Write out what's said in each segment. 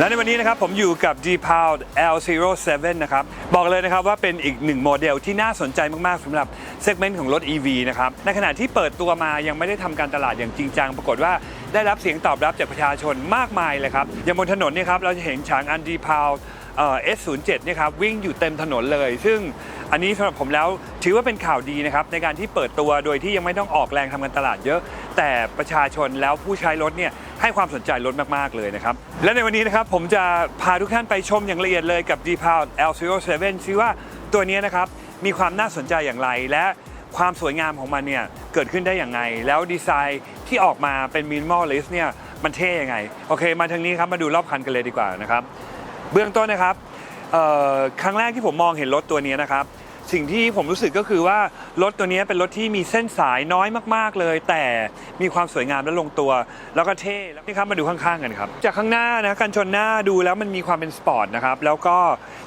และในวันนี้นะครับผมอยู่กับ g p o w L07 นะครับ บอกเลยนะครับว่าเป็นอีกหนึ่งโมเดลที่น่าสนใจมาก ๆสำหรับเซกเมนต์ของรถ EV นะครับ ในขณะที่เปิดตัวมายังไม่ได้ทำการตลาดอย่างจริงจัง ปรากฏว่าได้รับเสียงตอบรับจากประชาชนมากมายเลยครับ อย่างบนถนนเนี่ยครับเราจะเห็นฉางอัน g p o w เอ่อ S07 เนี่ยครับวิ่งอยู่เต็มถนนเลย ซึ่งอันนี้สำหรับผมแล้วถือว่าเป็นข่าวดีนะครับในการที่เปิดตัวโดยที่ยังไม่ต้องออกแรงทำการตลาดเยอะ แต่ประชาชนแล้วผู้ใช้รถเนี่ย ให้ความสนใจรถมาก ๆ เลยนะครับ และในวันนี้นะครับผมจะพาทุกท่านไปชมอย่างละเอียดเลยกับ d p o w L07 ซิว่าตัวนี้นะครับมีความน่าสนใจอย่างไรและความสวยงามของมันเนี่ยเกิดขึ้นได้อย่างไรแล้วดีไซน์ที่ออกมาเป็นมินิมอลลิสเนี่ยมันเท่ยังไง โอเค มาทางนี้ครับมาดูรอบคันกันเลยดีกว่านะครับ เบื้องต้นนะครับครั้งแรกที่ผมมองเห็นรถตัวนี้นะครับ สิ่งที่ผมรู้สึกก็คือว่ารถตัวนี้เป็นรถที่มีเส้นสายน้อยมากๆเลย แต่มีความสวยงามและลงตัว แล้วก็เท่แล้วนี่ครับมาดูข้างๆกันครับ จากข้างหน้านะกันชนหน้าดูแล้วมันมีความเป็นสปอร์ตนะครับแล้วก็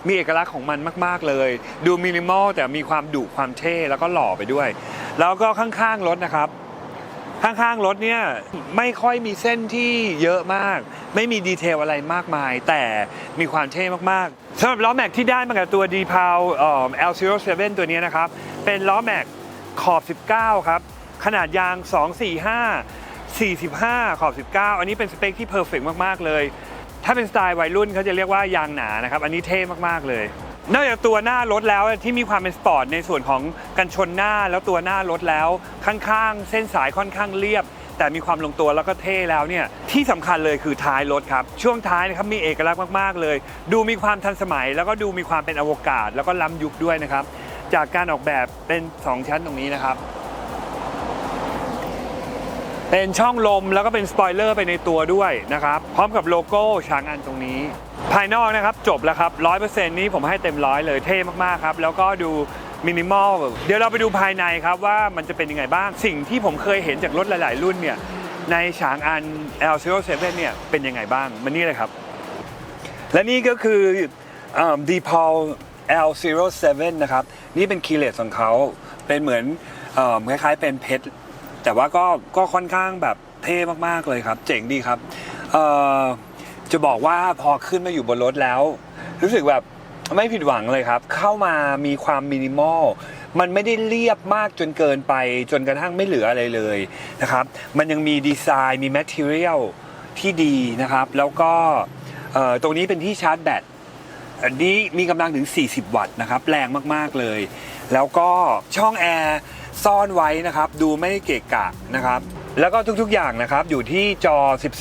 มีเอกลักษณ์ของมันมาก ๆเลย ดูมินิมอลแต่มีความดุความเท่แล้วก็หล่อไปด้วย แล้วก็ข้างๆรถนะครับ ข้างๆรถเนี่ยไม่ค่อยมีเส้นที่เยอะมาก ไม่มีดีเทลอะไรมากมาย แต่มีความเท่มากๆสำหรับล้อแม็กที่ได้มากับตัว d p o w L07 ตัวนี้นะครับ เป็นล้อแม็กขอบ 19 ครับ ขนาดยาง 245 45 ขอบ 19 อันนี้เป็นสเปคที่เพอร์เฟกมาก ๆ เลย ถ้าเป็นสไตล์วัยรุ่นเขาจะเรียกว่ายางหนานะครับ อันนี้เท่มาก ๆ เลย นอกจากตัวหน้ารถแล้วที่มีความเป็นสปอร์ตในส่วนของกันชนหน้าแล้วตัวหน้ารถแล้วข้างๆ เส้นสายค่อนข้างเรียบ แต่มีความลงตัวแล้วก็เท่แล้วเนี่ยที่สำคัญเลยคือท้ายรถครับ ช่วงท้ายนะครับมีเอกลักษณ์มากๆเลย ดูมีความทันสมัย แล้วก็ดูมีความเป็นอวกาศ แล้วก็ล้ำยุคด้วยนะครับ จากการออกแบบเป็น 2 ชั้นตรงนี้นะครับ เป็นช่องลมแล้วก็เป็นสปอยเลอร์ไปในตัวด้วยนะครับ พร้อมกับโลโก้ช้างอันตรงนี้ ภายนอกนะครับจบแล้วครับ 100%นี้ผมให้เต็มร้อยเลยเท่มากๆครับ แล้วก็ดูมินิมอลเดี๋ยวเราไปดูภายในครับว่ามันจะเป็นยังไงบ้าง สิ่งที่ผมเคยเห็นจากรถหลาย ๆ รุ่นเนี่ยในฉางอัน L07 เนี่ยเป็นยังไงบ้าง มันนี่เลยครับ และนี่ก็คือดีพอล L07 นะครับ นี่เป็นคีเลสของเขาเป็นเหมือนคล้ายๆเป็นเพชร แต่ว่าก็ก็ค่อนข้างแบบเท่มากๆเลยครับ เจ๋งดีครับเอ่อจะบอกว่าพอขึ้นมาอยู่บนรถแล้ว รู้สึกแบบไม่ผิดหวังเลยครับ เข้ามามีความมินิมอลมันไม่ได้เรียบมากจนเกินไปจนกระทั่งไม่เหลืออะไรเลยนะครับ มันยังมีดีไซน์มีแมทเทียลที่ดีนะครับ แล้วก็ตรงนี้เป็นที่ชาร์จแบตอันนี้มีกำลังถึง 40 วัตต์นะครับ แรงมาก ๆ เลย แล้วก็ช่องแอร์ ซ่อนไว้นะครับ ดูไม่เกะกะนะครับ แล้วก็ทุกๆอย่างนะครับอยู่ที่จอ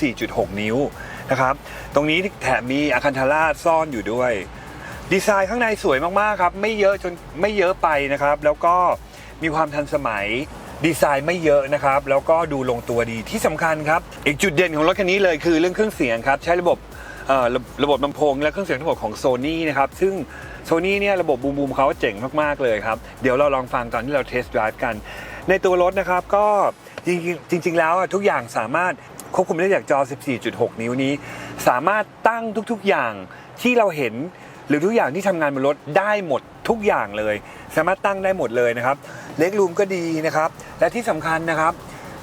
14.6 นิ้วนะครับ ตรงนี้แถมมีอะคันทาราซ่อนอยู่ด้วย ดีไซน์ข้างในสวยมากๆครับไม่เยอะจนไม่เยอะไปนะครับ แล้วก็มีความทันสมัยดีไซน์ไม่เยอะนะครับ แล้วก็ดูลงตัวดีที่สำคัญครับ อีกจุดเด่นของรถคันนี้เลยคือเรื่องเครื่องเสียงครับ ใช้ระบบ ระระบบลำโพงและเครื่องเสียงทั้งหมดของ Sony นะครับ ซึ่ง Sony เนี่ยระบบบูมบูมเขาเจ๋งมากๆเลยครับ เดี๋ยวเราลองฟังตอนที่เราเทสต์ไดรฟ์กัน ในตัวรถนะครับก็จริงๆจริงแล้วอะทุกอย่างสามารถควบคุมได้จากจอ 14.6 นิ้วนี้ สามารถตั้งทุกๆอย่างที่เราเห็นหรือทุกอย่างที่ทำงานบนรถได้หมดทุกอย่างเลย สามารถตั้งได้หมดเลยนะครับเล็กรูมก็ดีนะครับ และที่สำคัญนะครับ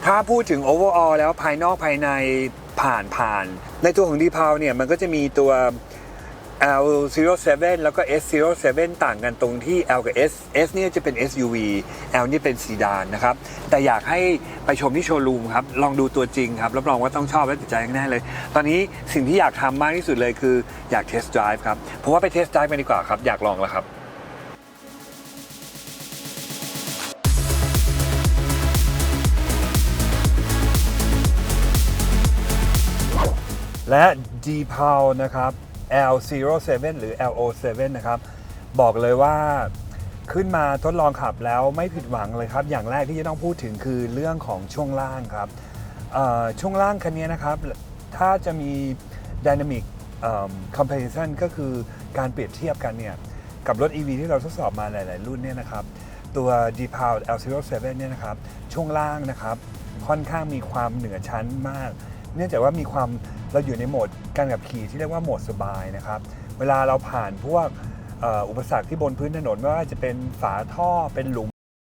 ถ้าพูดถึง overall แล้วภายนอกภายใน ผ่านผ่าน ในตัวของ d p o w เนี่ยมันก็จะมีตัว L07 แล้วก็ S07 ต่างกันตรงที่ L กับ S S เนี่ยจะเป็น SUV L นี่เป็นซีดานนะครับ แต่อยากให้ไปชมที่โชว์รูมครับ ลองดูตัวจริงครับ รับรองว่าต้องชอบและติดใจแน่เลย ตอนนี้สิ่งที่อยากทำมากที่สุดเลยคืออยากเทสต์ไดรฟ์ครับ เพราะว่าไปเทสต์ไดรฟ์กันดีกว่าครับ อยากลองแล้วครับ และ d p o w นะครับ L07 หรือ LO7 นะครับ บอกเลยว่าขึ้นมาทดลองขับแล้วไม่ผิดหวังเลยครับ อย่างแรกที่จะต้องพูดถึงคือเรื่องของช่วงล่างครับช่วงล่างคันนี้นะครับ ถ้าจะมี Dynamic เอิ่ม Comparison ก็คือการเปรียบเทียบกันเนี่ย กับรถ EV ที่เราทดสอบมาหลาย ๆ รุ่นเนี่ยนะครับ ตัว d p o w L07 เนี่ยนะครับ ช่วงล่างนะครับ ค่อนข้างมีความเหนือชั้นมาก นื่องจากว่ามีความเราอยู่ในโหมดการขับขี่ที่เรียกว่าโหมดสบายนะครับ เวลาเราผ่านพวกอุปสรรคที่บนพื้นถนนไม่ว่าจะเป็นฝาท่อเป็นหลุม